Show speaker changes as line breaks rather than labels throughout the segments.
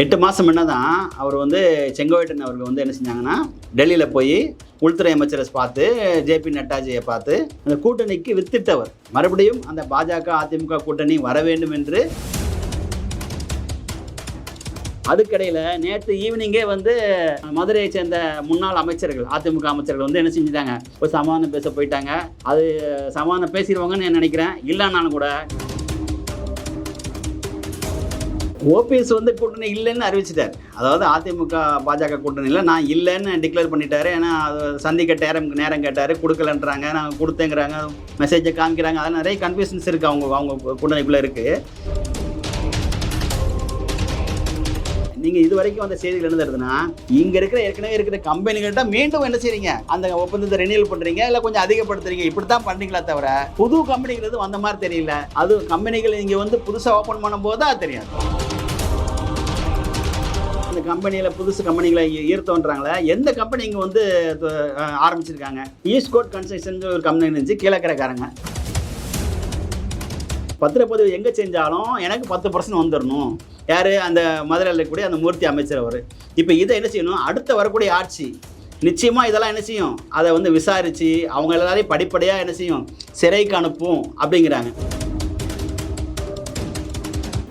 எட்டு மாதம் முன்ன தான் அவர் வந்து செங்கோவேட்டன் அவர்கள் வந்து என்ன செஞ்சாங்கன்னா டெல்லியில் போய் உள்துறை அமைச்சரை பார்த்து ஜேபி நட்டாஜியை பார்த்து அந்த கூட்டணிக்கு வித்திட்டவர். மறுபடியும் அந்த பாஜக அதிமுக கூட்டணி வர வேண்டும் என்று அதுக்கடையில் நேற்று ஈவினிங்கே வந்து மதுரையை சேர்ந்த முன்னாள் அமைச்சர்கள் அதிமுக அமைச்சர்கள் வந்து என்ன செஞ்சுட்டாங்க? ஒரு சமாதானம் பேச போயிட்டாங்க. அது சமாதானம் பேசிடுவாங்கன்னு நான் நினைக்கிறேன். இல்லைன்னாலும் கூட ஓபிஎஸ் வந்து கூட்டணி இல்லைன்னு அறிவிச்சிட்டார். அதாவது அதிமுக பாஜக கூட்டணியில் நான் இல்லைன்னு டிக்ளேர் பண்ணிட்டாரு. ஏன்னா அது சந்திக்க நேரம் நேரம் கேட்டார். கொடுக்கலன்றாங்க. நாங்கள் கொடுத்தேங்கிறாங்க. மெசேஜை காமிக்கிறாங்க. அதெல்லாம் நிறைய கன்ஃபியூஷன்ஸ் இருக்குது அவங்க அவங்க கூட்டணிக்குள்ளே இருக்குது நீங்கள் இது வரைக்கும் அந்த செய்திகள் என்ன தருதுன்னா இங்கே இருக்கிற ஏற்கனவே இருக்கிற கம்பெனிகள்கிட்ட மீண்டும் என்ன செய்றீங்க? அந்த ஒப்பந்தத்தை ரெனியூல் பண்ணுறீங்க இல்லை கொஞ்சம் அதிகப்படுத்துறீங்க? இப்படி தான் பண்ணுறீங்களா தவிர புது கம்பெனிகள் எதுவும் வந்த மாதிரி தெரியல. அது கம்பெனிகள் இங்கே வந்து புதுசாக ஓப்பன் பண்ணும்போது தான் தெரியும். அந்த கம்பெனியில் புதுசு கம்பெனிகளை ஈர்த்தோன்றாங்களே எந்த கம்பெனி இங்கே வந்து ஆரம்பிச்சிருக்காங்க? ஈஸ்ட் கோட் கன்ஸ்ட்ரக்ஷன் ஒரு கம்பெனி இருந்துச்சு கீழக்கரைக்காரங்க. பத்திரப்பதிவு எங்கே செஞ்சாலும் எனக்கு பத்து பர்சன்ட் வந்துடணும் யார்? அந்த மதுரையில் இருக்கக்கூடிய அந்த மூர்த்தி அமைச்சர் அவர். இப்போ இதை என்ன செய்யணும்? அடுத்த வரக்கூடிய ஆட்சி நிச்சயமாக இதெல்லாம் என்ன செய்யும்? அதை வந்து விசாரித்து அவங்க எல்லாரையும் படிப்படியாக என்ன செய்யும்? சிறைக்கு அனுப்பும் அப்படிங்கிறாங்க.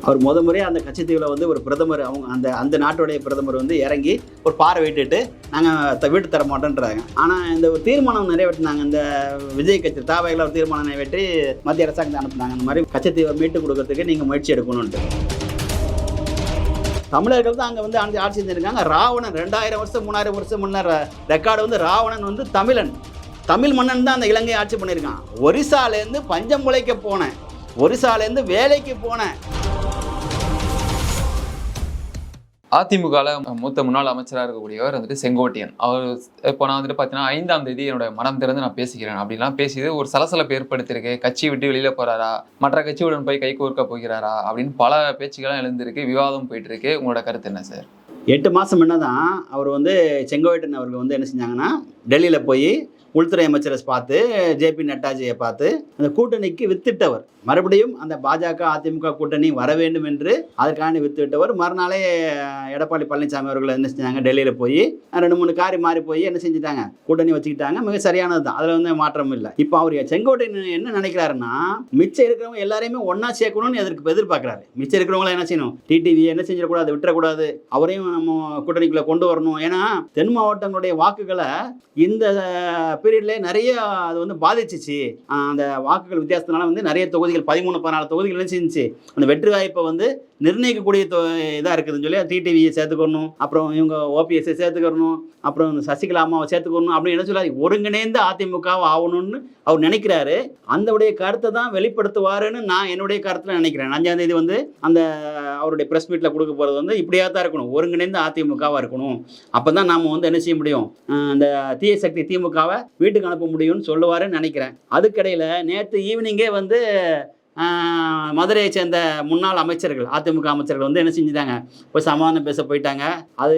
அவர் முத முறையாக அந்த கச்சத்தீவில் வந்து ஒரு பிரதமர் அவங்க அந்த அந்த நாட்டுடைய பிரதமர் வந்து இறங்கி ஒரு பாறை விட்டுட்டு நாங்கள் வீட்டு தர மாட்டோன்றாங்க. ஆனால் இந்த ஒரு தீர்மானம் நிறைவேற்றினாங்க. இந்த விஜய் கட்சி தாவையில் ஒரு தீர்மானம் நிறைவேற்றி மத்திய அரசாங்கத்தை அனுப்புனாங்க. அந்த மாதிரி கச்சத்தீவை மீட்டு கொடுக்கறதுக்கு நீங்கள் முயற்சி எடுக்கணுன்ட்டு தமிழர்கள் தான் அங்கே வந்து ஆட்சி ஆட்சி செஞ்சுருக்காங்க. ராவணன் ரெண்டாயிரம் வருஷம் மூணாயிரம் வருஷம் முன்னர் ரெக்கார்டு வந்து ராவணன் வந்து தமிழன். தமிழ் மன்னன் தான் அந்த இலங்கையை ஆட்சி பண்ணியிருக்கான். ஒரிசாலேருந்து பஞ்சம் முளைக்க போனேன். ஒரிசாலேருந்து வேலைக்கு போனேன்.
அதிமுகவில் மூத்த முன்னாள் அமைச்சராக இருக்கக்கூடியவர் வந்துட்டு செங்கோட்டையன். அவர் இப்போ நான் வந்துட்டு பார்த்தீங்கன்னா ஐந்தாம் தேதி என்னோட மனம் திறந்து நான் பேசிக்கிறேன். அப்படிலாம் பேசியது ஒரு சலசலப்பு ஏற்படுத்தியிருக்கு. கட்சி விட்டு வெளியில் போகிறாரா மற்ற கட்சியுடன் போய் கை கோர்க்க போகிறாரா? அப்படின்னு பல பேச்சுக்கெல்லாம் எழுந்திருக்கு விவாதம் போயிட்டு இருக்கு உங்களோட கருத்து என்ன சார்?
எட்டு மாதம் முன்ன தான் அவர் வந்து செங்கோட்டன் அவர்கள் வந்து என்ன செஞ்சாங்கன்னா டெல்லியில் போய் உள்துறை அமைச்சரை பார்த்து ஜேபி நட்டாஜியை பார்த்து அந்த கூட்டணிக்கு வித்திட்டவர். மறுபடியும் அந்த பாஜக அதிமுக கூட்டணி வர வேண்டும் என்று அதற்கான வித்துவிட்டவர் மறுநாளே எடப்பாடி பழனிசாமி அவர்கள் என்ன செஞ்சாங்க டெல்லியில் போய் ரெண்டு மூணு காரி மாறி போய் என்ன செஞ்சுட்டாங்க கூட்டணி வச்சுக்கிட்டாங்க. மிக சரியானது தான் அதில் வந்து மாற்றம் இல்லை. இப்போ அவர் செங்கோட்டையன் என்ன நினைக்கிறாருன்னா மிச்சம் இருக்கிறவங்க எல்லாரையுமே ஒன்றா சேர்க்கணும்னு எதிர்க்கு எதிர்பார்க்குறாரு. மிச்சம் இருக்கிறவங்களாம் என்ன செய்யணும்? டிடிவி என்ன செஞ்சிடக்கூடாது விட்டுறக்கூடாது. அவரையும் நம்ம கூட்டணிக்குள்ளே கொண்டு வரணும். ஏன்னா தென் மாவட்டங்களுடைய வாக்குகளை இந்த பீரியட்லேயே நிறைய அது வந்து பாதிச்சிச்சு. அந்த வாக்குகள் வித்தியாசத்தினால வந்து நிறைய தொகுதிகள் பதிமூணு பதினாலு தொகுதிகள் என்ன செஞ்சுச்சு? அந்த வெற்றி வாய்ப்பை வந்து நிர்ணயிக்கக்கூடிய இதாக இருக்குதுன்னு சொல்லி டிடிவியை சேர்த்துக்கணும். அப்புறம் இவங்க ஓபிஎஸ்ஸை சேர்த்துக்கணும். அப்புறம் இந்த சசிகலா அம்மாவை சேர்த்துக்கணும் அப்படின்னு என்ன சொல்லாது ஒருங்கிணைந்த அதிமுகவை ஆகணும்னு அவர் நினைக்கிறாரு. அந்தவுடைய கருத்தை தான் வெளிப்படுத்துவாருன்னு நான் என்னுடைய கருத்தில் நினைக்கிறேன். அஞ்சாம் தேதி வந்து அந்த அவருடைய ப்ரெஸ் மீட்டில் கொடுக்க போகிறது வந்து இப்படியா தான் இருக்கணும். ஒருங்கிணைந்த அதிமுகவாக இருக்கணும். அப்போ தான் நாம் வந்து என்ன செய்ய முடியும்? அந்த தீய சக்தி திமுகவை வீட்டுக்கு அனுப்ப முடியும்னு சொல்லுவாருன்னு நினைக்கிறேன். அதுக்கடையில் நேற்று ஈவினிங்கே வந்து மதுரையை சேர்ந்த முன்னாள் அமைச்சர்கள் அதிமுக அமைச்சர்கள் வந்து என்ன செஞ்சுட்டாங்க? போய் சமாதானம் பேச போயிட்டாங்க. அது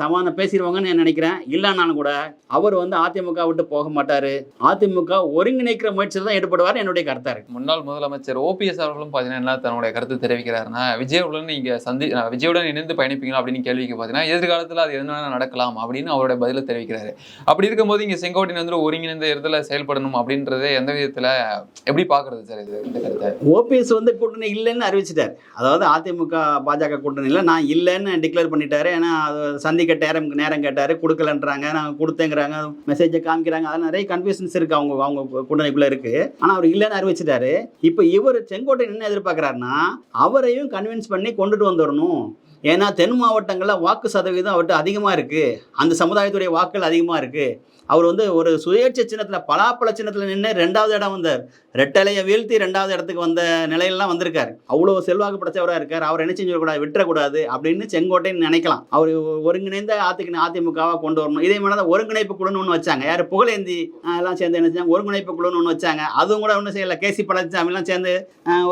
சமாதானம் பேசிடுவாங்கன்னு நான் நினைக்கிறேன். இல்லைன்னாலும் கூட அவர் வந்து அதிமுக விட்டு போக மாட்டார். அதிமுக ஒருங்கிணைக்கிற முயற்சியில் தான் ஈடுபடுவார் என்னுடைய கருத்தாக இருக்கு.
முன்னாள் முதலமைச்சர் ஓபிஎஸ் அவர்களும் பார்த்தீங்கன்னா என்ன தன்னுடைய கருத்து தெரிவிக்கிறாருன்னா விஜயுடன் நீங்கள் சந்தி விஜயவுடன் விஜயுடன் இணைந்து பயணிப்பீங்களா அப்படின்னு கேள்விக்கு பார்த்தீங்கன்னா எதிர்காலத்தில் அது என்ன நடக்கலாம் அப்படின்னு அவரோட பதிலை தெரிவிக்கிறாரு. அப்படி இருக்கும்போது இங்கே செங்கோட்டையன் வந்து ஒருங்கிணைந்த இடத்துல செயல்படணும் அப்படின்றதே எந்த விதத்தில் எப்படி பார்க்குறது சார் இது இந்த கருத்தை?
ஓபிஎஸ் வந்து கூட்டணி இல்லைன்னு அறிவிச்சிட்டார். அதாவது அதிமுக பாஜக கூட்டணியில் நான் இல்லைன்னு டிக்ளேர் பண்ணிட்டாரு. ஏன்னா அது சந்திக்க நேரம் நேரம் கேட்டார். கொடுக்கலன்றாங்க. நாங்கள் கொடுத்தேங்கிறாங்க. மெசேஜை காமிக்கிறாங்க. அதெல்லாம் நிறைய கன்ஃபியூஷன்ஸ் இருக்குது அவங்க அவங்க கூட்டணிக்குள்ளே இருக்குது ஆனால் அவர் இல்லைன்னு அறிவிச்சிட்டாரு. இப்போ இவர் செங்கோட்டை என்ன எதிர்பார்க்குறாருன்னா அவரையும் கன்வின்ஸ் பண்ணி கொண்டுட்டு வந்துடணும். ஏன்னா தென் மாவட்டங்களில் வாக்கு சதவீதம் அவர்கிட்ட அதிகமாக இருக்குது அந்த சமுதாயத்துடைய வாக்குகள் அதிகமாக இருக்குது அவர் வந்து ஒரு சுயேட்சை சின்னத்தில் பலாப்பழ சின்னத்தில் நின்று ரெண்டாவது இடம் வந்தார். ரெட்டலையை வீழ்த்தி ரெண்டாவது இடத்துக்கு வந்த நிலையெல்லாம் வந்திருக்கார். அவ்வளோ செல்வாக்கு படைச்சவராக இருக்கார். அவர் என்ன செஞ்சிடக்கூடாது விட்டுறக்கூடாது அப்படின்னு செங்கோட்டைன்னு நினைக்கலாம். அவர் ஒருங்கிணைந்த அதிக அதிமுகவாக கொண்டு வரணும். இதே மாதிரி தான் ஒருங்கிணைப்பு குழுன்னு ஒன்று வச்சாங்க. யார்? புகழேந்தி எல்லாம் சேர்ந்து என்ன செஞ்சாங்க? ஒருங்கிணைப்பு குழுன்னு ஒன்று வச்சாங்க. அதுவும் கூட ஒன்றும் செய்யலை. கேசி பழனிசாமிலாம் சேர்ந்து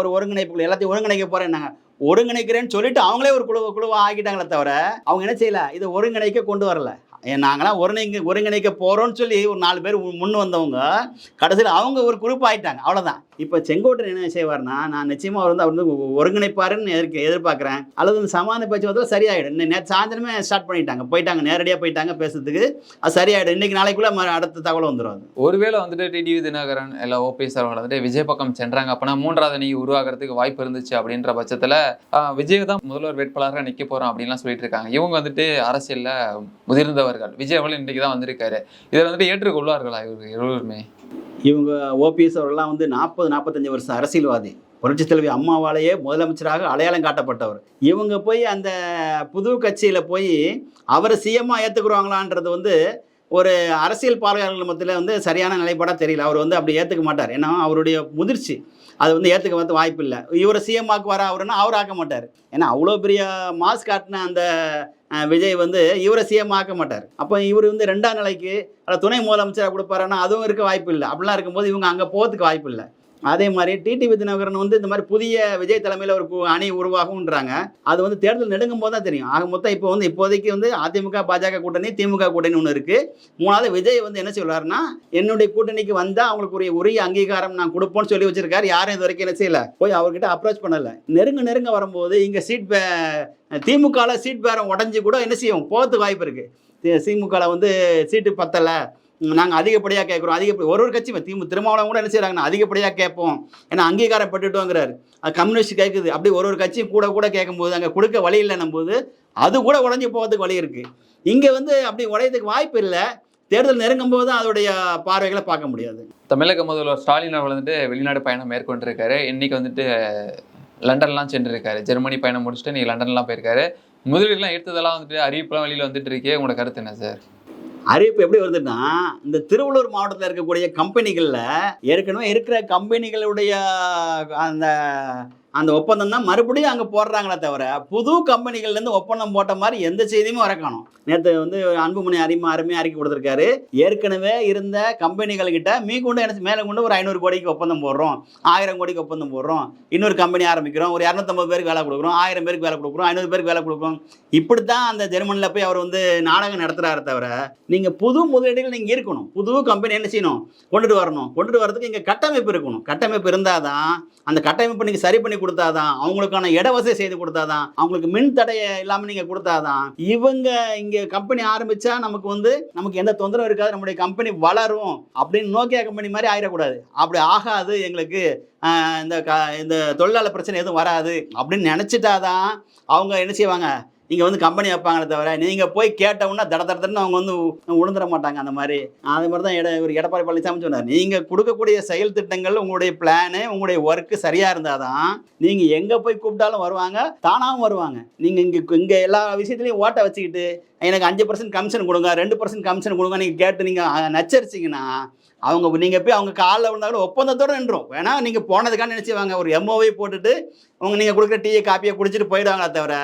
ஒரு ஒருங்கிணைப்பு குழு எல்லாத்தையும் ஒருங்கிணைக்க போகிறேன்னாங்க ஒருங்கிணைக்கிறேன்னு சொல்லிட்டு அவங்களே ஒரு குழு குழுவாக ஆகிட்டாங்களே தவிர அவங்க என்ன செய்யல? இதை ஒருங்கிணைக்க கொண்டு வரல. நாங்களாம் ஒருங்கிணைக்க ஒருங்கிணைக்க போகிறோம்னு சொல்லி ஒரு நாலு பேர் முன் வந்தவங்க கடைசியில் அவங்க ஒரு குரூப் ஆகிட்டாங்க அவ்வளோதான் இப்போ செங்கோட்டையன் என்ன செய்வார்னா நான் நிச்சயமாக அவர் வந்து அவர் வந்து ஒருங்கிணைப்பாருன்னு எதிர்க்க எதிர்பார்க்குறேன். அல்லது இந்த சமாதான பேச்சுவார்த்தை சரியாயிடும். நேற்று சாயந்தரமே ஸ்டார்ட் பண்ணிட்டாங்க. போயிட்டாங்க நேரடியாக போயிட்டாங்க பேசுறதுக்கு. அது சரியாயிடும். இன்னைக்கு நாளைக்குள்ளே அடுத்த தகவல் வந்துடும்
ஒருவேளை வந்துட்டு டிடிவி தினகரன் இல்லை ஓபிஎஸ் அவர்கள் வந்துட்டு விஜய் பக்கம் சென்றாங்க அப்படின்னா மூன்றாவது அணி உருவாகிறதுக்கு வாய்ப்பு இருந்துச்சு அப்படின்ற பட்சத்தில் விஜய் தான் முதல்வர் வேட்பாளராக நிற்க போகிறோம் அப்படின்லாம் சொல்லிட்டு இருக்காங்க. இவங்க வந்துட்டு அரசியலில் முதிர்ந்தவர்கள். விஜய் அவர்கள் இன்றைக்கு தான் வந்திருக்காரு. இதில் வந்துட்டு ஏற்றுக்கொள்வார்களா இவர்கள் எல்லோருமே
இவங்க ஓபிஎஸ் அவர்கள்லாம் வந்து நாற்பது நாற்பத்தஞ்சு வருஷம் அரசியல்வாதி. புரட்சி தலைவி அம்மாவாலேயே முதலமைச்சராக அடையாளம் காட்டப்பட்டவர். இவங்க போய் அந்த புது கட்சியில் போய் அவரை சிஎம்மாக ஏற்றுக்குருவாங்களான்றது வந்து ஒரு அரசியல் பார்வையாளர்கள் மத்தியில் வந்து சரியான நிலைப்பாடாக தெரியல. அவர் வந்து அப்படி ஏற்றுக்க மாட்டார். ஏன்னா அவருடைய முதிர்ச்சி அது வந்து ஏற்றுக்க வந்து வாய்ப்பு இல்லை இவரை சிஎம் ஆக்குவாரா அவருன்னா அவர் ஆக்க மாட்டார். ஏன்னா அவ்வளோ பெரிய மாஸ் காட்டின அந்த விஜய் வந்து இவரை சிஎம் ஆக்க மாட்டார். அப்போ இவர் வந்து ரெண்டாம் நிலைக்கு அதில் துணை முதலமைச்சராக கொடுப்பாருன்னா அதுவும் இருக்க வாய்ப்பு இல்லை அப்படிலாம் இருக்கும்போது இவங்க அங்கே போகிறதுக்கு வாய்ப்பு இல்லை அதே மாதிரி டிடிவி தினகரன் வந்து இந்த மாதிரி புதிய விஜய் தலைமையில் ஒரு அணி உருவாகும்ன்றாங்க. அது வந்து தேர்தல் நெடுங்கும் போது தான் தெரியும். ஆக மொத்தம் இப்போ வந்து இப்போதைக்கு வந்து அதிமுக பாஜக கூட்டணி திமுக கூட்டணி ஒன்று இருக்குது மூணாவது விஜய் வந்து என்ன சொல்கிறாருன்னா என்னுடைய கூட்டணிக்கு வந்தால் அவங்களுக்கு உரிய உரிய அங்கீகாரம் நான் கொடுப்போம்னு சொல்லி வச்சிருக்காரு. யாரும் இது வரைக்கும் என்ன செய்யலை. போய் அவர்கிட்ட அப்ரோச் பண்ணலை. நெருங்க நெருங்க வரும்போது இங்கே சீட் திமுகவில் சீட் பேரம் உடஞ்சி கூட என்ன செய்யும்? போகிறதுக்கு வாய்ப்பு இருக்குது திமுகவில் வந்து சீட்டு பத்தலை. நாங்கள் அதிகப்படியாக கேட்குறோம் அதிகப்படி ஒரு ஒரு கட்சி திரும்ப திருமாவளவன் கூட என்ன செய்கிறாங்கன்னா அதிகப்படியாக கேட்போம். ஏன்னா அங்கீகாரம் பட்டுட்டோங்கிறாரு அது கம்யூனிஸ்ட் கேட்குது அப்படி ஒரு ஒரு கட்சியும் கூட கூட கேட்கும்போது அங்கே கொடுக்க வழி இல்லைன்னும் போது அது கூட உடஞ்சி போகிறதுக்கு வழி இருக்குது இங்கே வந்து அப்படி உடையதுக்கு வாய்ப்பு இல்லை. தேர்தல் நெருங்கும் போது தான் அதோடைய பார்வைகளை பார்க்க முடியாது.
தமிழக முதல்வர் ஸ்டாலின் அவர் வந்துட்டு வெளிநாடு பயணம் மேற்கொண்டிருக்காரு. இன்னைக்கு வந்துட்டு லண்டன்லாம் சென்றிருக்காரு. ஜெர்மனி பயணம் முடிச்சுட்டு இன்னைக்கு லண்டன்லாம் போயிருக்காரு. முதலீடுலாம் எடுத்ததெல்லாம் வந்துட்டு அறிவிப்புலாம் வெளியில் வந்துட்டு இருக்கே. உங்களோட கருத்து என்ன சார்?
அறிவிப்பு எப்படி வருதுன்னா இந்த திருவள்ளூர் மாவட்டத்தில் இருக்கக்கூடிய கம்பெனிகளில் ஏற்கனவே இருக்கிற கம்பெனிகளுடைய அந்த அந்த ஒப்பந்தம் தான் மறுபடியும் அங்கே போடுறாங்களே தவிர புது கம்பெனிகள்லேருந்து ஒப்பந்தம் போட்ட மாதிரி எந்த செய்தியுமே வரக்கணும் நேற்று வந்து அன்புமணி அருமை அருமையாக அறிக்கை கொடுத்துருக்காரு. ஏற்கனவே இருந்த கம்பெனிகள்கிட்ட மீ கொண்டு என்ன மேலே கொண்டு ஒரு ஐநூறு கோடிக்கு ஒப்பந்தம் போடுறோம். ஆயிரம் கோடிக்கு ஒப்பந்தம் போடுறோம். இன்னொரு கம்பெனி ஆரம்பிக்கிறோம். ஒரு இரநூத்தம்பது பேருக்கு வேலை கொடுக்குறோம். ஆயிரம் பேருக்கு வேலை கொடுக்குறோம். ஐநூறு பேருக்கு வேலை கொடுக்குறோம். இப்படி தான் அந்த ஜெர்மனியில் போய் அவர் வந்து நாடகம் நடத்துகிறாரு தவிர நீங்கள் புது முதலீடுகள் நீங்கள் இருக்கணும். புது கம்பெனி என்ன செய்யணும்? கொண்டுட்டு வரணும். கொண்டுட்டு வரதுக்கு இங்கே கட்டமைப்பு இருக்கணும். கட்டமைப்பு இருந்தால் தான் அந்த கட்டமைப்பு நீங்கள் சரி பண்ணி கொடுத்தாதான் அவங்களுக்கான இட வசதி செய்து கொடுத்தாதான் அவங்களுக்கு மின் தடையை இல்லாமல் நீங்கள் கொடுத்தாதான் இவங்க இங்கே கம்பெனி ஆரம்பித்தா நமக்கு வந்து நமக்கு எந்த தொந்தரவும் இருக்காது நம்முடைய கம்பெனி வளரும் அப்படின்னு நோக்கியா கம்பெனி மாதிரி ஆயிடக்கூடாது. அப்படி ஆகாது எங்களுக்கு. இந்த க இந்த தொழிலாளர் பிரச்சனை எதுவும் வராது அப்படின்னு நினச்சிட்டாதான் அவங்க என்ன செய்வாங்க? நீங்கள் வந்து கம்பெனி வைப்பாங்களே தவிர நீங்கள் போய் கேட்டவுன்னா தட தட தடன்னு அவங்க வந்து உ- உணர்ந்துட மாட்டாங்க அந்த மாதிரி. அது மாதிரி தான் எட ஒரு எடப்பாடி பழனிசாமி சொன்னார். நீங்கள் கொடுக்கக்கூடிய செயல் திட்டங்கள் உங்களுடைய பிளானு உங்களுடைய ஒர்க்கு சரியாக இருந்தால் தான் நீங்கள் எங்கே போய் கூப்பிட்டாலும் வருவாங்க தானாகவும் வருவாங்க. நீங்கள் இங்கே இங்கே எல்லா விஷயத்துலையும் ஓட்டை வச்சுக்கிட்டு எனக்கு அஞ்சு பர்சன்ட் கமிஷன் கொடுங்க ரெண்டு பர்சன்ட் கமிஷன் கொடுங்க நீங்கள் கேட்டு நீங்கள் நச்சரிச்சிங்கன்னா அவங்க நீங்கள் போய் அவங்க காலில் விழுந்தாலும் ஒப்பந்தத்தோடு நின்றோம் வேணா நீங்கள் போனதுக்கான நினச்சிவாங்க. ஒரு எம்ஓவை போட்டுட்டு அவங்க நீங்கள் கொடுக்குற டீயை காப்பியை குடிச்சிட்டு போயிடுவாங்களே தவிர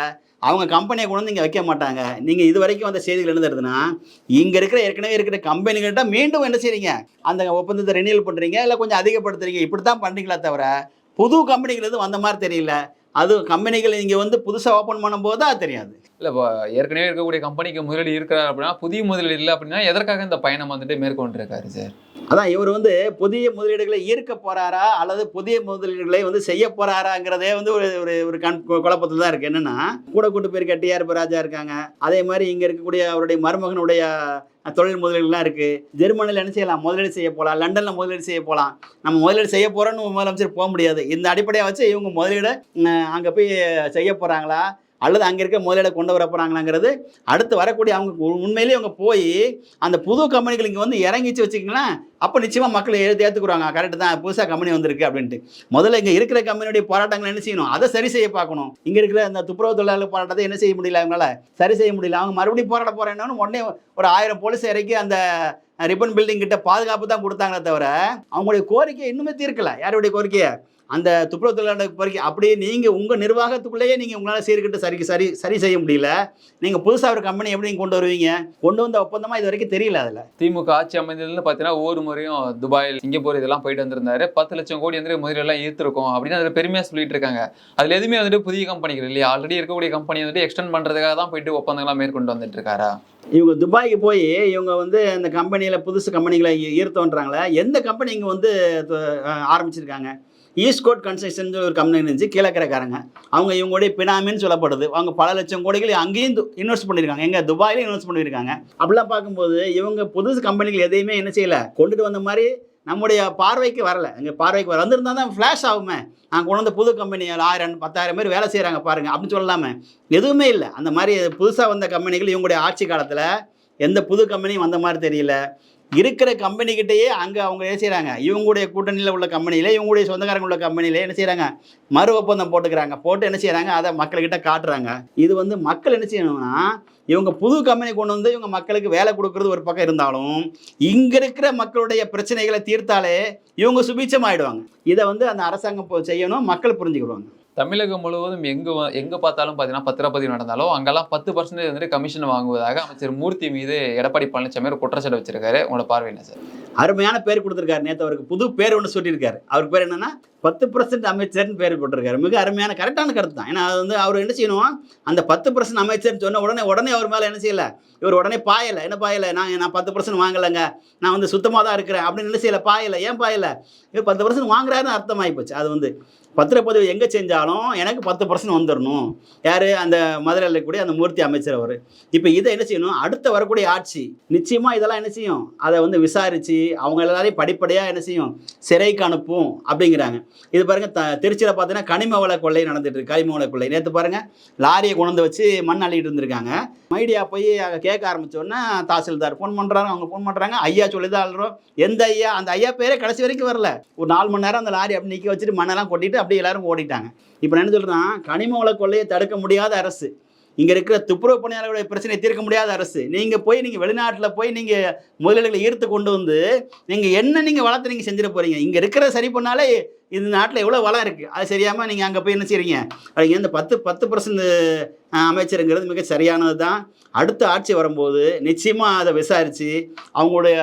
அவங்க கம்பெனியை கொண்டு வந்து இங்கே வைக்க மாட்டாங்க. நீங்கள் இது வரைக்கும் வந்த செய்திகள் என்ன தருதுன்னா இங்கே இருக்கிற ஏற்கனவே இருக்கிற கம்பெனிகள்கிட்ட மீண்டும் என்ன செய்கிறீங்க அந்த ஒப்பந்தத்தை ரெனியூல் பண்ணுறீங்க இல்லை கொஞ்சம் அதிகப்படுத்துறீங்க. இப்படி தான் பண்ணுறீங்களா தவிர புது கம்பெனிகள் எதுவும் வந்த மாதிரி தெரியல. அது கம்பெனிகள் இங்கே வந்து புதுசாக ஓப்பன் பண்ணும்போது தான் அது தெரியாது.
இல்லை இப்போ ஏற்கனவே இருக்கக்கூடிய கம்பெனிக்கு முதலீடு இருக்கிறார் அப்படின்னா புதிய முதலீடு இல்லை அப்படின்னா எதற்காக இந்த பயணம் வந்துட்டு மேற்கொண்டிருக்காரு சார்?
அதான் இவர் வந்து புதிய முதலீடுகளை ஈர்க்க போறாரா அல்லது புதிய முதலீடுகளை வந்து செய்ய போறாராங்கிறதே வந்து ஒரு ஒரு ஒரு கண் குழப்பத்தில் தான் இருக்கு. என்னன்னா கூட கூட்டு பேர் டிஆர் ராஜா இருக்காங்க. அதே மாதிரி இங்க இருக்கக்கூடிய அவருடைய மருமகனுடைய தொழில் முதலீடுலாம் இருக்கு. ஜெர்மனியில் என்ன செய்யலாம்? முதலீடு செய்ய போகலாம் லண்டன்ல முதலீடு செய்ய போகலாம் நம்ம முதலீடு செய்ய போறோம்னு முதலமைச்சர் போக முடியாது. இந்த அடிப்படையை வச்சு இவங்க முதலீடு அங்கே போய் செய்ய போறாங்களா? அல்லது அங்கே இருக்க முதலீடை கொண்டு வர போகிறாங்களாங்கிறது அடுத்து வரக்கூடிய அவங்க உண்மையிலேயே அவங்க போய் அந்த புது கம்பெனிகள் இங்கே வந்து இறங்கிச்சு வச்சுக்கிங்களேன் அப்போ நிச்சயமாக மக்கள் எழுதி ஏற்றுக்குறாங்க கரெக்டு தான் புதுசாக கம்பெனி வந்திருக்கு அப்படின்ட்டு. முதல்ல இங்கே இருக்கிற கம்பெனியுடைய போராட்டங்கள் என்ன செய்யணும்? அதை சரி செய்ய பார்க்கணும். இங்கே இருக்கிற அந்த துப்புரவு தொழிலாளர் போராட்டத்தை என்ன செய்ய முடியல அவங்களால? சரி செய்ய முடியல. அவங்க மறுபடியும் போராட போகிறேன்னு உடனே ஒரு ஆயிரம் போலீஸ் இறக்கி அந்த ரிப்பன் பில்டிங் கிட்ட பாதுகாப்பு தான் கொடுத்தாங்களே தவிர அவங்களுடைய கோரிக்கை இன்னுமே தீர்க்கல. யாருடைய கோரிக்கையை? அந்த துப்புரவு தொழிலாளர் பொறுக்கி அப்படியே நீங்கள் உங்கள் நிர்வாகத்துக்குள்ளேயே நீங்கள் உங்களால் சீர்கிட்டு சரி சரி சரி செய்ய முடியல. நீங்கள் புதுசாக ஒரு கம்பெனி எப்படி நீங்க கொண்டு வருவீங்க? கொண்டு வந்த ஒப்பந்தமாக இது வரைக்கும் தெரியல அதில்.
திமுக ஆட்சி அமைந்ததுல பார்த்தீங்கன்னா ஒவ்வொரு முறையும் துபாயில் சிங்கப்பூர் இதெல்லாம் போயிட்டு வந்திருந்தாரு. பத்து லட்சம் கோடி வந்து முதலீடுலாம் ஈர்த்திருக்கோம் அப்படின்னு அதில் பெருமையாக சொல்லிட்டு இருக்காங்க. அதில் எதுவுமே வந்துட்டு புதிய கம்பெனிகள் இல்லையா? ஆல்ரெடி இருக்கக்கூடிய கம்பெனி வந்துட்டு எக்ஸ்டெண்ட் பண்ணுறதுக்காக தான் போயிட்டு ஒப்பந்தங்கள்லாம் மேற்கொண்டு வந்துட்டு இருக்காரா?
இவங்க துபாய்க்கு போய் இவங்க வந்து அந்த கம்பெனியில் புதுசு கம்பெனிகளை ஈர்த்தோன்றாங்களே எந்த கம்பெனி இங்கே வந்து ஆரம்பிச்சிருக்காங்க? ஈஸ்ட் கோட் கன்ஸ்ட்ரக்ஷன் ஒரு கம்பெனி இருந்துச்சு கீழக்கரைக்காரங்க. அவங்க இவங்களுடைய பினாமின்னு சொல்லப்படுது. அவங்க பல லட்சம் கோடிகள் அங்கேயும் இன்வெஸ்ட் பண்ணியிருக்காங்க. எங்க? துபாயிலையும் இன்வெஸ்ட் பண்ணியிருக்காங்க. அப்படிலாம் பார்க்கும்போது இவங்க புதுசு கம்பெனிகள் எதையுமே என்ன செய்யல. கொண்டுட்டு வந்த மாதிரி நம்முடைய பார்வைக்கு வரல. எங்கள் பார்வைக்கு வர வந்திருந்தா தான் ஃப்ளாஷ் ஆகுமே. நாங்கள் கொண்டு வந்த புது கம்பெனி ஆயிரம் பத்தாயிரம் பேர் வேலை செய்கிறாங்க பாருங்கள் அப்படின்னு சொல்லலாமே எதுவுமே இல்லை. அந்த மாதிரி புதுசாக வந்த கம்பெனிகள் இவங்களுடைய ஆட்சி காலத்தில் எந்த புது கம்பெனியும் வந்த மாதிரி தெரியல. இருக்கிற கம்பெனிக்கிட்டேயே அங்கே அவங்க என்ன செய்கிறாங்க இவங்களுடைய கூட்டணியில் உள்ள கம்பெனியில் இவங்களுடைய சொந்தக்காரங்க உள்ள கம்பெனியில் என்ன செய்கிறாங்க மறு ஒப்பந்தம் போட்டுக்கிறாங்க. போட்டு என்ன செய்கிறாங்க அதை மக்கள்கிட்ட காட்டுறாங்க. இது வந்து மக்கள் என்ன செய்யணும்னா இவங்க புது கம்பெனி கொண்டு வந்து இவங்க மக்களுக்கு வேலை கொடுக்கறது ஒரு பக்கம் இருந்தாலும் இங்கே இருக்கிற மக்களுடைய பிரச்சனைகளை தீர்த்தாலே இவங்க சுபீட்சமாயிடுவாங்க. இதை வந்து அந்த அரசாங்கம் செய்யணும் மக்கள் புரிஞ்சுக்கிடுவாங்க.
தமிழகம் முழுவதும் எங்கு எங்கே பார்த்தாலும் பார்த்தீங்கன்னா பத்திரப்பதிவு நடந்தாலும் அங்கெல்லாம் பத்து பர்சன்டேஜ் வந்துட்டு கமிஷன் வாங்குவதாக அமைச்சர் மூர்த்தி மீது எடப்பாடி பழனிசாமி ஒரு குற்றச்சாட்டு வச்சிருக்காரு. உங்களோட பார்வை என்ன சார்?
அருமையான பேர் கொடுத்துருக்காரு. நேற்று அவருக்கு புது பேர் ஒன்று சொல்லியிருக்காரு. அவருக்கு பேர் என்னன்னா பத்து பர்சன்ட் அமைச்சர்னு பேர் போட்டிருக்காரு. மிக அருமையான கரெக்டான கருத்து தான். ஏன்னா அது வந்து அவர் என்ன செய்யணும் அந்த பத்து பர்சன்ட் அமைச்சர்னு சொன்ன உடனே உடனே அவர் மேலே என்ன செய்யலை. இவர் உடனே பாயலை. என்ன பாயலை? நான் நான் பத்து பர்சன்ட் வாங்கலைங்க. நான் வந்து சுத்தமாக தான் இருக்கிறேன். அப்படின்னு என்ன செய்யலை? பாயலை. ஏன் பாயலை? இவர் பத்து பர்சன்ட் வாங்குறாருன்னு அர்த்தமாகி போச்சு. அது வந்து பத்திரப்பதிவு எங்கே செஞ்சாலும் எனக்கு பத்து பர்சன்ட் வந்துடணும் யார்? அந்த மதுரையில் இருக்கக்கூடிய அந்த மூர்த்தி அமைச்சர் அவர். இப்போ இதை என்ன செய்யணும்? அடுத்த வரக்கூடிய ஆட்சி. நிச்சயமாக இதெல்லாம் என்ன செய்யும்? அதை வந்து விசாரித்து அவங்க எல்லாரையும் படிப்படியாக என்ன செய்யும்? சிறைக்கு அனுப்பும் அப்படிங்கிறாங்க. இது பாருங்க த திருச்சியில் பார்த்தீங்கன்னா கனிம வள கொள்ளை நடந்துட்டு இருக்கு. கனிம வள கொள்ளை. நேற்று பாருங்கள் லாரியை கொண்டு வந்து வச்சு மண் அள்ளிட்டு இருந்திருக்காங்க. மைடியா போய் அங்கே கேட்க ஆரம்பிச்சோன்னே தாசில்தார் ஃபோன் பண்ணுறாங்க அவங்க ஃபோன் பண்ணுறாங்க ஐயா சொல்லி தான் அழுறோம். எந்த ஐயா? அந்த ஐயா பேரே கடைசி வரைக்கும் வரல. ஒரு நாலு மணி நேரம் அந்த லாரி அப்படி நிற்க வச்சுட்டு மண்ணெல்லாம் கொட்டிட்டு அப்படியே எல்லாரும் ஓடிட்டாங்க. இப்போ நான் என்ன சொல்கிறான் கனிம வள கொள்ளையை தடுக்க முடியாத அரசு. இங்கே இருக்கிற துப்புரவு பணியாளர்களுடைய பிரச்சனையை தீர்க்க முடியாத அரசு. நீங்கள் போய் நீங்கள் வெளிநாட்டில் போய் நீங்கள் முதலீடுகளை ஈர்த்து கொண்டு வந்து நீங்கள் என்ன நீங்கள் வளத்தை நீங்கள் செஞ்சிட போகிறீங்க இங்கே இருக்கிற சரி பண்ணாலே இந்த நாட்டில் எவ்வளோ வளம் இருக்குது அது சரியாமல் நீங்கள் அங்கே போய் என்ன செய்றீங்க? அவங்க இந்த பத்து பத்து பர்சன்ட் அமைச்சருங்கிறது மிக சரியானது தான் அடுத்த ஆட்சி வரும்போது நிச்சயமாக அதை விசாரித்து அவங்களுடைய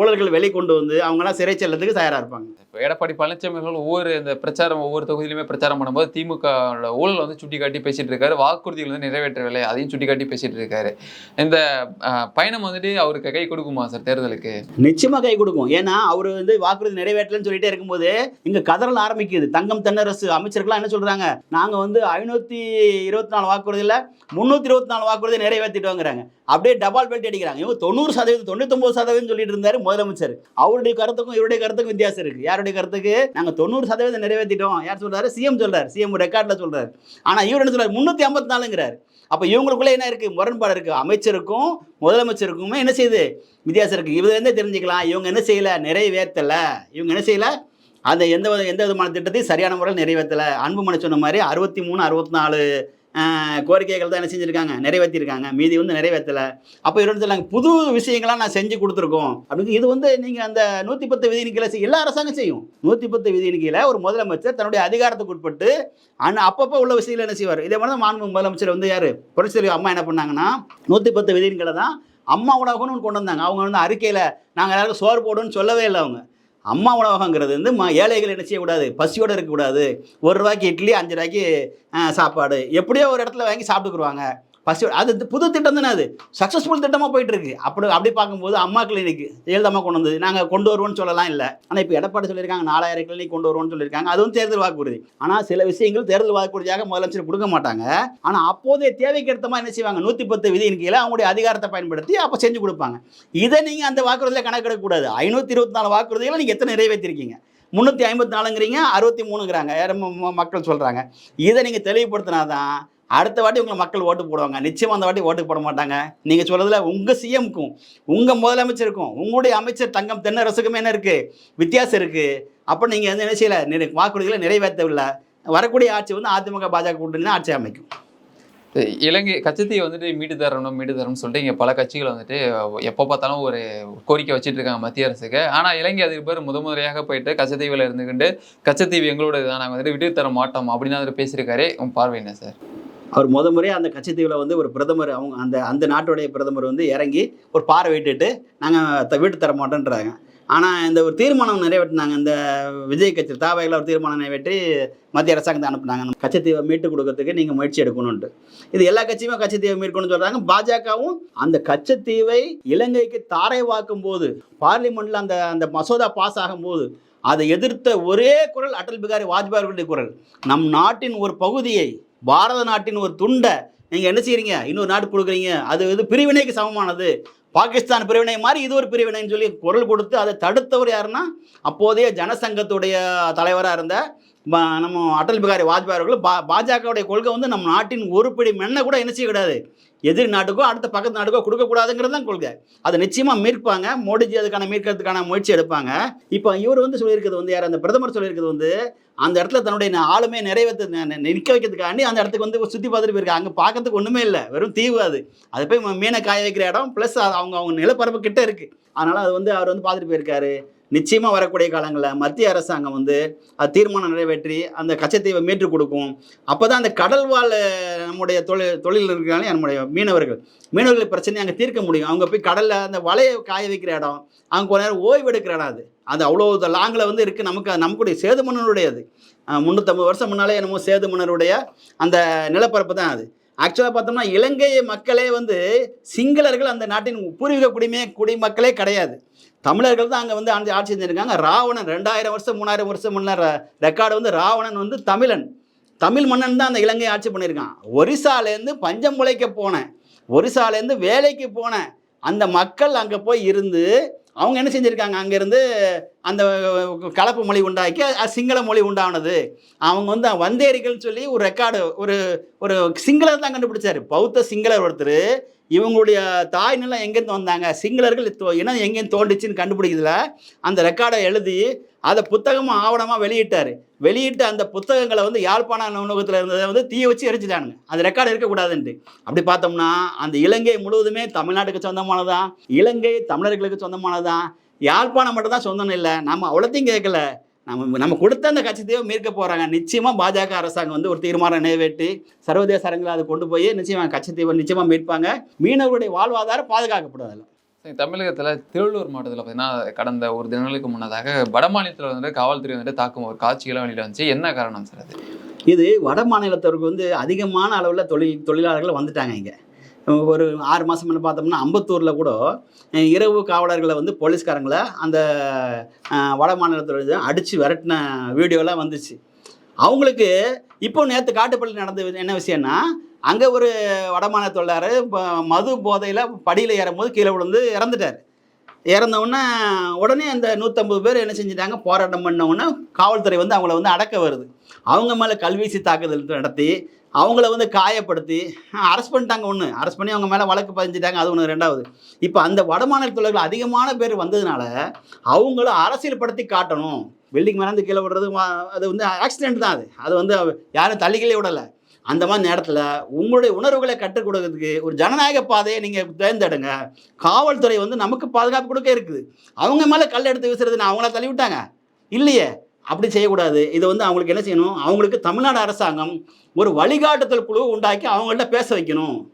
ஊழல்கள் வெளிக்கொண்டு வந்து அவங்களாம் சிறை செல்லத்துக்கு தயாராக இருப்பாங்க.
இப்போ எடப்பாடி பழனிசாமி அவர்கள் ஒவ்வொரு இந்த பிரச்சாரம் ஒவ்வொரு தொகுதியிலுமே பிரச்சாரம் பண்ணும்போது திமுக ஊழல் வந்து சுட்டி காட்டி பேசிட்டு இருக்காரு வாக்குறுதிகள் வந்து நிறைவேற்றவில்லை அதையும் சுட்டி காட்டி பேசிட்டு இருக்காரு இந்த பயணம் வந்துட்டு அவருக்கு கை கொடுக்குமா சார் தேர்தலுக்கு?
நிச்சயமாக கை கொடுக்கும். ஏன்னா அவர் வந்து வாக்குறுதி நிறைவேற்றலன்னு சொல்லிட்டே இருக்கும்போது இங்க கதறல் ஆரம்பிக்குது. தங்கம் தென்னரசு அமைச்சர்கள்லாம் என்ன சொல்றாங்க? நாங்க வந்து ஐநூத்தி இருபத்தி நாலு வாக்குறுதியில் முந்நூற்றி இருபத்தி நாலு வாக்குறுதி நிறைவேற்றிட்டோங்கிறாங்க. அப்படியே டபால் பெல்ட் அடிக்கிறாங்க. இவங்க தொண்ணூறு சதவீதம் தொண்ணூத்தொம்பது சதவீதம் சொல்லிட்டு இருந்தாரு முதலமைச்சர். அவருடைய கருத்துக்கும் இவருடைய கருத்துக்கும் வித்தியாசம் இருக்கு. யாருடைய கருத்துக்கு? நாங்கள் தொண்ணூறு சதவீதம் நிறைவேற்றிட்டோம். யார் சொல்றாரு? சிஎம் சொல்றாரு. சிஎம் ரெக்கார்டில் சொல்றாரு. ஆனால் இவர் என்ன சொல்றாரு? முன்னூத்தி ஐம்பத்தி நாலுங்கிறாரு. அப்போ இவங்களுக்குள்ளே என்ன இருக்குது முரண்பாடு இருக்குது அமைச்சருக்கும் முதலமைச்சருக்குமே என்ன செய்யுது? வித்தியாசம் இருக்குது இதுல இருந்தே தெரிஞ்சுக்கலாம். இவங்க என்ன செய்யலை? நிறைவேற்றல. இவங்க என்ன செய்யல? அந்த எந்த வித எந்த விதமான திட்டத்தையும் சரியான முறையில் அன்பு அன்புமணி சொன்ன மாதிரி அறுபத்தி மூணு அறுபத்தி நாலு கோரிக்கைகள் தான் என்ன செஞ்சுருக்காங்க? நிறைவேற்றிருக்காங்க மீதி வந்து நிறைவேற்றலை அப்போ இவரோட சொல்லாங்க புது விஷயங்கள்லாம் நான் செஞ்சு கொடுத்துருக்கோம். அப்படின்னு இது வந்து நீங்கள் அந்த நூற்றி பத்து விதியின் கீழே எல்லா அரசாங்கம் செய்யும். நூற்றி பத்து விதியின் கீழே ஒரு முதலமைச்சர் தன்னுடைய அதிகாரத்துக்கு உட்பட்டு அண்ணா அப்பப்போ உள்ள விஷயங்கள் என்ன செய்வார்? இதே மாதிரி தான் மாண்பு முதலமைச்சர் வந்து யார்? புரட்சித்தலைவர் அம்மா என்ன பண்ணாங்கன்னா நூற்றி பத்து விதியின் கீழே தான் அம்மா உணவகம்னு ஒன்று கொண்டு வந்தாங்க. அவங்க வந்து அறிக்கையில் நாங்கள் எல்லாருக்கும் சோறு போடுன்னு சொல்லவே இல்லை அவங்க. அம்மா உணவகங்கிறது வந்து ம ஏழைகள் என்ன செய்யக்கூடாது? பசியோடு இருக்கக்கூடாது. ஒரு ரூபாய்க்கு இட்லி அஞ்சு ரூபாய்க்கு சாப்பாடு. எப்படியோ ஒரு இடத்துல வாங்கி சாப்பிட்டுக்குருவாங்க. ஃபஸ்ட்டு அது புது திட்டம் தானே அது? சக்ஸஸ்ஃபுல் திட்டமாக போயிட்டு இருக்கு அப்படி அப்படி பார்க்கும்போது அம்மா கிளினிக் ஜெயலலிதா கொண்டு வந்தது. நாங்கள் கொண்டு வருவோம்னு சொல்லலாம் இல்லை. ஆனால் இப்போ எடப்பாடி சொல்லியிருக்காங்க நாலாயிரம் கிளினிக் கொண்டு வருவோம்னு சொல்லியிருக்காங்க. அதுவும் தேர்தல் வாக்குறுதி. ஆனால் சில விஷயங்கள் தேர்தல் வாக்குறுதியாக முதலமைச்சர் கொடுக்க மாட்டாங்க. ஆனால் அப்போதைய தேவைக்கு ஏற்ற மாதிரி என்ன செய்வாங்க? நூற்றி பத்து விதியின் கீழே அவங்களுடைய அதிகாரத்தை பயன்படுத்தி அப்போ செஞ்சு கொடுப்பாங்க. இதை நீங்கள் அந்த வாக்குறுதியில் கணக்கெடுக்கக்கூடாது ஐநூற்றி இருபத்தி நாலு வாக்குறுதிகளை நீங்கள் எத்தனை நிறைவேற்றிருக்கீங்க? முந்நூற்றி ஐம்பத்தி நாலுங்கிறீங்க அறுபத்தி மூணுங்கிறாங்க. மக்கள் சொல்கிறாங்க இதை நீங்கள் தெளிவுபடுத்தினா தான் அடுத்த வாட்டி உங்களை மக்கள் ஓட்டு போடுவாங்க. நிச்சயமாக அந்த வாட்டி ஓட்டு போட மாட்டாங்க. நீங்கள் சொல்கிறதுல உங்கள் சிஎம்க்கும் உங்கள் முதலமைச்சருக்கும் உங்களுடைய அமைச்சர் தங்கம் தென்னரசுக்கும் என்ன இருக்குது வித்தியாசம் இருக்குது அப்போ நீங்கள் எந்த என்ன செய்யலை? நிறை- வாக்குறுதிகளை நிறைவேற்றவில்லை. வரக்கூடிய ஆட்சி வந்து அதிமுக பாஜக கூட்டணி ஆட்சி அமைக்கும்.
இலங்கை கச்சத்தீவை வந்துட்டு மீட்டு தரணும் மீட்டு தரணும்னு சொல்லிட்டு இங்கே பல கட்சிகள் வந்துட்டு எப்போ பார்த்தாலும் ஒரு கோரிக்கை வச்சுட்டு இருக்காங்க மத்திய அரசுக்கு. ஆனால் இலங்கை அதிபர் முத முறையாக போயிட்டு கச்சத்தீவில் இருந்துக்கிட்டு கச்சத்தீவு எங்களோட தான் நாங்கள் வந்துட்டு விட்டு தர மாட்டோம் அப்படின்னு அவர் பேசியிருக்காரு. உன் பார்வை என்ன சார்?
அவர் முத முறையாக அந்த கச்சத்தீவில் வந்து ஒரு பிரதமர் அவங்க அந்த அந்த நாட்டுடைய பிரதமர் வந்து இறங்கி ஒரு பாறை விட்டுட்டு நாங்கள் வீட்டு தர மாட்டோன்றாங்க. ஆனால் இந்த ஒரு தீர்மானம் நிறைவேற்றினாங்க. இந்த விஜய் கட்சி தாவையில் ஒரு தீர்மானம் நிறைவேற்றி மத்திய அரசாங்கத்தை அனுப்புனாங்க. நம்ம கச்சத்தீவை மீட்டு கொடுக்கறதுக்கு நீங்கள் முயற்சி எடுக்கணும்ன்ட்டு. இது எல்லா கட்சியுமே கச்சத்தீவை மீட்கணும்னு சொல்கிறாங்க பாஜகவும் அந்த கச்சத்தீவை இலங்கைக்கு தாரை வாக்கும் போது பார்லிமெண்ட்டில் அந்த அந்த மசோதா பாஸ் ஆகும்போது அதை எதிர்த்த ஒரே குரல் அடல் பிகாரி வாஜ்பாய் அவர்களுடைய குரல். நம் நாட்டின் ஒரு பகுதியை பாரத நாட்டின் ஒரு துண்டை. நீங்கள் என்ன செய்கிறீங்க இன்னொரு நாடு கொடுக்குறீங்க. அது இது பிரிவினைக்கு சமமானது. பாகிஸ்தான் பிரிவினை மாதிரி இது ஒரு பிரிவினைன்னு சொல்லி குரல் கொடுத்து அதை தடுத்தவர் யாருன்னா அப்போதைய ஜனசங்கத்துடைய தலைவராக இருந்த நம்ம அடல் பிகாரி வாஜ்பாய் அவர்கள். பா பாஜகவுடைய கொள்கை வந்து நம்ம நாட்டின் ஒரு பிடி மென்னை கூட என்ன செய்யக்கூடாது? எதிர் நாட்டுக்கோ அடுத்த பக்கத்து நாட்டுக்கோ கொடுக்கக்கூடாதுங்கிறது தான் கொள்கை. அதை நிச்சயமாக மீட்பாங்க. மோடிஜி அதுக்கான மீட்கிறதுக்கான முயற்சி எடுப்பாங்க. இப்போ இவர் வந்து சொல்லியிருக்கிறது வந்து யார்? அந்த பிரதமர் சொல்லியிருக்கிறது வந்து அந்த இடத்துல தன்னுடைய ஆளுமே ஆளுமையை நிறைவேற்ற நிற்க வைக்கிறதுக்காண்டி அந்த இடத்துக்கு வந்து சுற்றி பார்த்துட்டு போயிருக்காங்க அங்கே பார்க்கறதுக்கு ஒன்றுமே இல்லை. வெறும் தீவு அது. அது போய் ம- மீனை காய வைக்கிற இடம் ப்ளஸ் அவங்க அவங்க நிலப்பரப்பு கிட்டே இருக்குது அதனால் அது வந்து அவர் வந்து பார்த்துட்டு போயிருக்காரு. நிச்சயமாக வரக்கூடிய காலங்களில் மத்திய அரசாங்கம் வந்து அது தீர்மானம் நிறைவேற்றி அந்த கச்சத்தீவை மீட்டு கொடுக்கும். அப்போ தான் அந்த கடல் வாழ் நம்முடைய தொழில் தொழில் இருக்கிறாங்க நம்முடைய மீனவர்கள். மீனவர்கள் பிரச்சனையை அங்கே தீர்க்க முடியும். அவங்க போய் கடலில் அந்த வலையை காய வைக்கிற இடம் அங்கே கொஞ்ச நேரம் ஓய்வு எடுக்கிற இடம் அது. அது அவ்வளோ லாங்கில் வந்து இருக்குது நமக்கு நம்முடைய நமக்குடைய சேது மன்னனுடையது. முந்நூற்றம்பது வருஷம் முன்னாலே என்னமோ சேது மன்னருடைய அந்த நிலப்பரப்பு தான் அது. ஆக்சுவலாக பார்த்தோம்னா இலங்கை மக்களே வந்து சிங்களர்கள் அந்த நாட்டின் பூர்வீக குடிமே குடிமக்களே கிடையாது. தமிழர்கள் தான் அங்கே வந்து ஆட்சி ஆட்சி செஞ்சுருக்காங்க. ராவணன் ரெண்டாயிரம் வருஷம் மூணாயிரம் வருஷம் முன்ன ரெக்கார்டு வந்து ராவணன் வந்து தமிழன். தமிழ் மன்னன் தான் அந்த இலங்கையை ஆட்சி பண்ணியிருக்கான். ஒரிசாலேருந்து பஞ்சம் முளைக்க போனேன். ஒரிசாலேருந்து வேலைக்கு போனேன். அந்த மக்கள் அங்கே போய் இருந்து அவங்க என்ன செஞ்சுருக்காங்க? அங்கேருந்து அந்த கலப்பு மொழி உண்டாக்கி அது சிங்கள மொழி உண்டானது. அவங்க வந்து வந்தேரிகள்னு சொல்லி ஒரு ரெக்கார்டு ஒரு ஒரு சிங்களர் தான் கண்டுபிடிச்சாரு. பௌத்த சிங்களர் ஒருத்தர் இவங்களுடைய தாய் நிலம் எங்கேருந்து வந்தாங்க? சிங்களர்கள் இன்னும் இனம் எங்கேருந்து தோண்டிச்சுன்னு கண்டுபிடிக்கிறதுல அந்த ரெக்கார்டை எழுதி அதை புத்தகமாக ஆவணமாக வெளியிட்டார். வெளியிட்டு அந்த புத்தகங்களை வந்து யாழ்ப்பாண நூலகத்தில் இருந்ததை வந்து தீய வச்சு எரிச்சிட்டானுங்க. அந்த ரெக்கார்டு இருக்கக்கூடாதுன்ட்டு. அப்படி பார்த்தோம்னா அந்த இலங்கை முழுவதுமே தமிழ்நாட்டுக்கு சொந்தமானதான் இலங்கை தமிழர்களுக்கு சொந்தமானதான் யாழ்ப்பாணம் மட்டும் தான் சொந்தம் இல்லை. நம்ம அவ்வளோத்தையும் கேட்கல. நம்ம நம்ம கொடுத்த அந்த கட்சியத்தையும் மீட்க போகிறாங்க நிச்சயமாக பாஜக அரசாங்கம் வந்து ஒரு தீர்மானம் நிறைவேற்றி சர்வதேச அரங்கில் அதை கொண்டு போய் நிச்சயமாக கட்சித்தீவை நிச்சயமாக மீட்பாங்க. மீனவர்களுடைய வாழ்வாதாரம் பாதுகாக்கப்படும் அதில்.
தமிழகத்துல திருவள்ளூர் மாவட்டத்தில் பார்த்தீங்கன்னா கடந்த ஒரு தினங்களுக்கு முன்னதாக வட மாநிலத்தில் வந்துட்டு காவல்துறை வந்துட்டு தாக்கும் ஒரு காட்சிகளாக வெளியில வந்துச்சு. என்ன காரணம் சார் அது?
இது வட மாநிலத்தவருக்கு வந்து அதிகமான அளவில் தொழில் தொழிலாளர்கள் வந்துட்டாங்க இங்கே. ஒரு ஆறு மாதம் முன்ன பார்த்தோம்னா அம்பத்தூரில் கூட இரவு காவலர்களை வந்து போலீஸ்காரங்களை அந்த வட மாநிலத்தில் அடித்து விரட்டின வீடியோலாம் வந்துச்சு. அவங்களுக்கு இப்போ நேற்று காட்டுப்பள்ளி நடந்த என்ன விஷயம்னா அங்கே ஒரு வடமாநில தொழிலாளர் மது போதையில் படியில் ஏறும்போது கீழே விழுந்து இறந்துட்டார். இறந்தவுடனே உடனே அந்த நூற்றம்பது பேர் என்ன செஞ்சிட்டாங்க? போராட்டம் பண்ணவுடனே காவல்துறை வந்து அவங்கள வந்து அடக்க வருது. அவங்க மேலே கல்வீசி தாக்குதல் நடத்தி அவங்கள வந்து காயப்படுத்தி அரெஸ்ட் பண்ணிட்டாங்க ஒன்று அரெஸ்ட் பண்ணி அவங்க மேலே வழக்கு பதிஞ்சிட்டாங்க அது ஒன்று ரெண்டாவது இப்போ அந்த வடமாநில தொழில்கள் அதிகமான பேர் வந்ததுனால அவங்களும் அரசியல்படுத்தி காட்டணும். பில்டிங் மேலேருந்து கீழே விடுறது வா- அது வந்து ஆக்சிடென்ட் தான் அது. அது வந்து யாரும் தள்ளிக்கலே விடலை. அந்த மாதிரி நேரத்தில் உங்களுடைய உணர்வுகளை கற்றுக் கொடுக்கறதுக்கு ஒரு ஜனநாயக பாதையை நீங்கள் தேர்ந்தெடுங்க. காவல்துறை வந்து நமக்கு பாதுகாப்பு கொடுக்க இருக்குது. அவங்க மேலே கல் எடுத்து வீசுறது நான் அவங்கள தள்ளி விட்டாங்க இல்லையே. அப்படி செய்யக்கூடாது. இதை வந்து அவங்களுக்கு என்ன செய்யணும்? அவங்களுக்கு தமிழ்நாடு அரசாங்கம் ஒரு வழிகாட்டுதல் குழு உண்டாக்கி அவங்கள்ட்ட பேச வைக்கணும்.